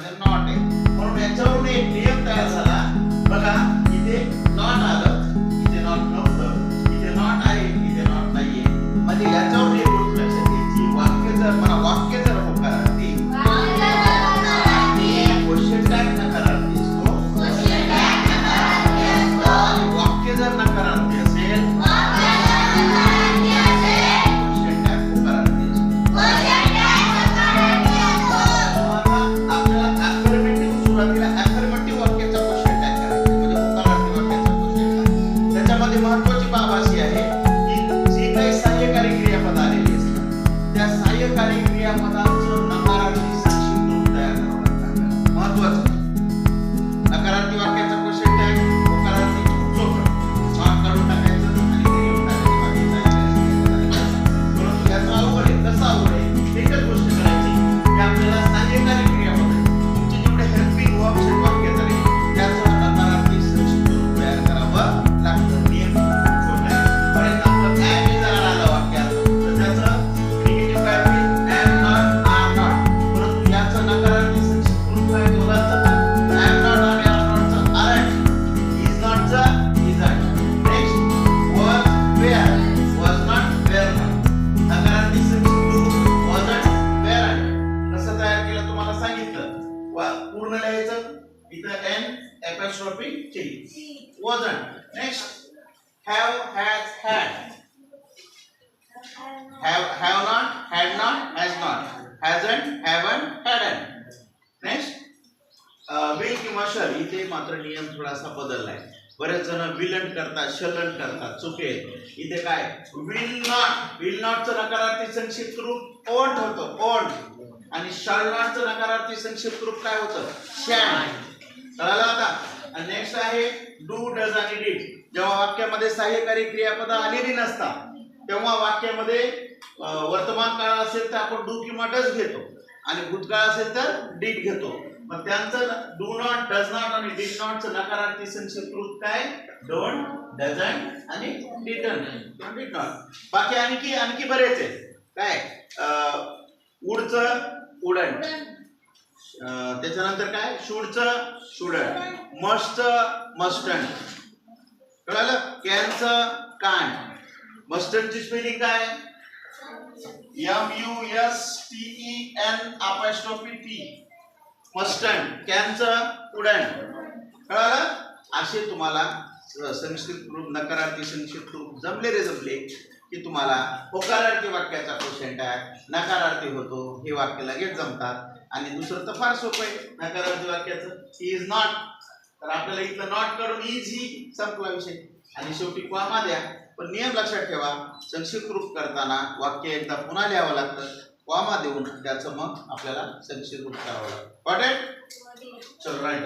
वाक्यामध्ये सुरुवातीला वाक्याचा question करायचा म्हणजे होकारार्थी वाक्याचा त्याच्यामध्ये महत्त्वाची बाब अशी आहे की जी काही सहाय्यकारी क्रियापद आलेली असतात त्या सहाय्यकारी क्रियापदांचं नकारार्थी संक्षिप्त रूप तयार करावं लागतं नकारार्थी वाक्याचा question tag, होकारार्थी चोखड. मार्क काढून टाकायचं आणि टाकायचं. परंतु अवघड आहे. कसं अवघड apostrophe T wasn't next. Have has had. Have have not had not has not. Hasn't haven't hadn't. Next. Will किंवा शल इथे मात्र नियम थोडासा बदललाय. बरेच जण विलन करतात शलन करतात चुके इथे काय? विल नॉट विल नॉटचं नकारार्थी संक्षिप्त रूप ओंट होतं ओंट आणि शल नॉटचं नकारार्थी संक्षिप्त रूप काय होतं? शॅन कळालं आता. आणि नेक्स्ट आहे डू डज आणि डीड जेव्हा वाक्यामध्ये सहाय्यकारी क्रियापद आलेली नसतात तेव्हा वाक्यामध्ये वर्तमान काळ असेल तर आपण डू किंवा डज घेतो. आणि भूतकाळ असेल तर डीड घेतो. मग त्यांचं डू नॉट डज नॉट आणि डीड नॉटचं नकारार्थी संक्षिप्त काय? डोंट डझन आणि डिटन डीड नॉट बाकी आणखी आणखी बरेच आहे काय? उडचं उडन त्याच्यानंतर काय? शूडचं शूडंट मस्टचं मस्टंट कळालं? कॅनचं कान. मस्टंडची स्पेलिंग काय? M U S T E N आपी टी मस्टंड. कॅनचं उडण कळालं? असे तुम्हाला संस्कृत रूप नकारार्थी संक्षिप्त रूप जमले रे जमले की तुम्हाला होकारार्थी वाक्याचा क्वेश्चन आहे नकारार्थी होतो हे वाक्य लगेच जमतात. आणि दुसरं तर फार सोपं आहे. नकारार्थी वाक्याचं. इज नॉट तर आपल्याला इथलं नॉट करून इज ही संपला विषय. आणि शेवटी क्वामा द्या. पण नियम लक्षात ठेवा. संक्षिप्त रूप करताना वाक्य एकदा पुन्हा लिहावं लागतं. क्वामा देऊन त्याचं मग आपल्याला संक्षिप्त रूप करावं लागतं? चल राईट